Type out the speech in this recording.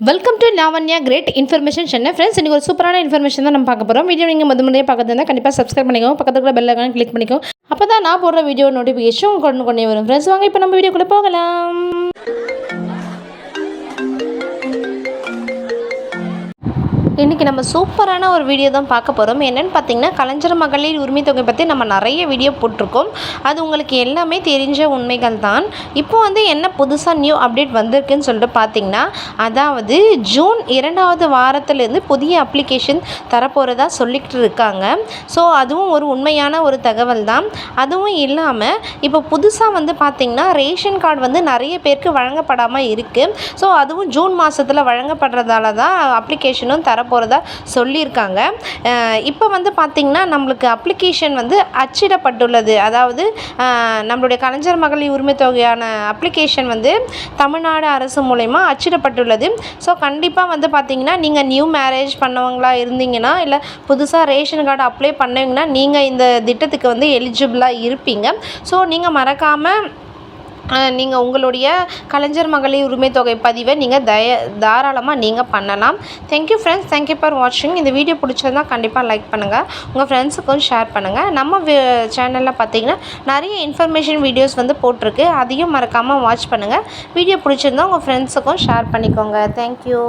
Welcome to Lavanya great information Chennai friends இன்றைக்கி ஒரு சூப்பரான இன்ஃபர்மேஷன் தான் நம்ம பார்க்க போகிறோம் வீடியோ நீங்கள் முதல் முறையாக பார்க்கறது கண்டிப்பாக சப்ஸ்கிரைப் பண்ணிக்கோ பக்கத்துல கூட பெல் ஐக்கான கிளிக் பண்ணிக்கோ அப்போ தான் நான் போடுற வீடியோ நோட்டிஃபிகேஷன் கொண்டு கொண்டே வரும். ஃப்ரெண்ட்ஸ் வாங்க இப்போ நம்ம வீடியோக்குள்ளே போகலாம். இன்றைக்கி நம்ம சூப்பரான ஒரு வீடியோ தான் பார்க்க போகிறோம் என்னென்னு பார்த்தீங்கன்னா கலைஞர் மகளிர் உரிமை தொகை பற்றி நம்ம நிறைய வீடியோ போட்டிருக்கோம். அது உங்களுக்கு எல்லாமே தெரிஞ்ச உண்மைகள் தான். இப்போ வந்து என்ன புதுசாக நியூ அப்டேட் வந்திருக்குன்னு சொல்லிட்டு பார்த்தீங்கன்னா அதாவது ஜூன் இரண்டாவது வாரத்திலேருந்து புதிய அப்ளிகேஷன் தரப்போகிறதா சொல்லிக்கிட்டு இருக்காங்க. ஸோ அதுவும் ஒரு உண்மையான ஒரு தகவல் தான். அதுவும் இல்லாமல் இப்போ புதுசாக வந்து பார்த்திங்கன்னா ரேஷன் கார்டு வந்து நிறைய பேருக்கு வழங்கப்படாமல் இருக்குது ஸோ அதுவும் ஜூன் மாதத்தில் வழங்கப்படுறதால தான் அப்ளிகேஷனும் போகிறதா சொல்லியிருக்காங்க. இப்போ வந்து பார்த்திங்கன்னா நம்மளுக்கு அப்ளிகேஷன் வந்து அச்சிடப்பட்டுள்ளது. அதாவது நம்மளுடைய கலைஞர் மகளிர் உரிமை தொகையான அப்ளிகேஷன் வந்து தமிழ்நாடு அரசு மூலயமா அச்சிடப்பட்டுள்ளது. ஸோ கண்டிப்பாக வந்து பார்த்திங்கன்னா நீங்கள் நியூ மேரேஜ் பண்ணவங்களா இருந்தீங்கன்னா இல்லை புதுசாக ரேஷன் கார்டு அப்ளை பண்ணீங்கன்னா நீங்கள் இந்த திட்டத்துக்கு வந்து எலிஜிபிளாக இருப்பீங்க. ஸோ நீங்கள் மறக்காமல் நீங்கள் உங்களுடைய கலைஞர் மகளிர் உரிமை தொகை பதிவை நீங்கள் தய தாராளமாக நீங்கள் பண்ணலாம். தேங்க்யூ ஃப்ரெண்ட்ஸ் தேங்க்யூ ஃபார் வாட்சிங் இந்த வீடியோ பிடிச்சிருந்தா கண்டிப்பாக லைக் பண்ணுங்கள் உங்கள் ஃப்ரெண்ட்ஸுக்கும் ஷேர் பண்ணுங்கள் நம்ம சேனலில் பார்த்தீங்கன்னா நிறைய இன்ஃபர்மேஷன் வீடியோஸ் வந்து போட்டிருக்கு. அதையும் மறக்காமல் வாட்ச் பண்ணுங்கள் வீடியோ பிடிச்சிருந்தா உங்கள் ஃப்ரெண்ட்ஸுக்கும் ஷேர் பண்ணிக்கோங்க. தேங்க்யூ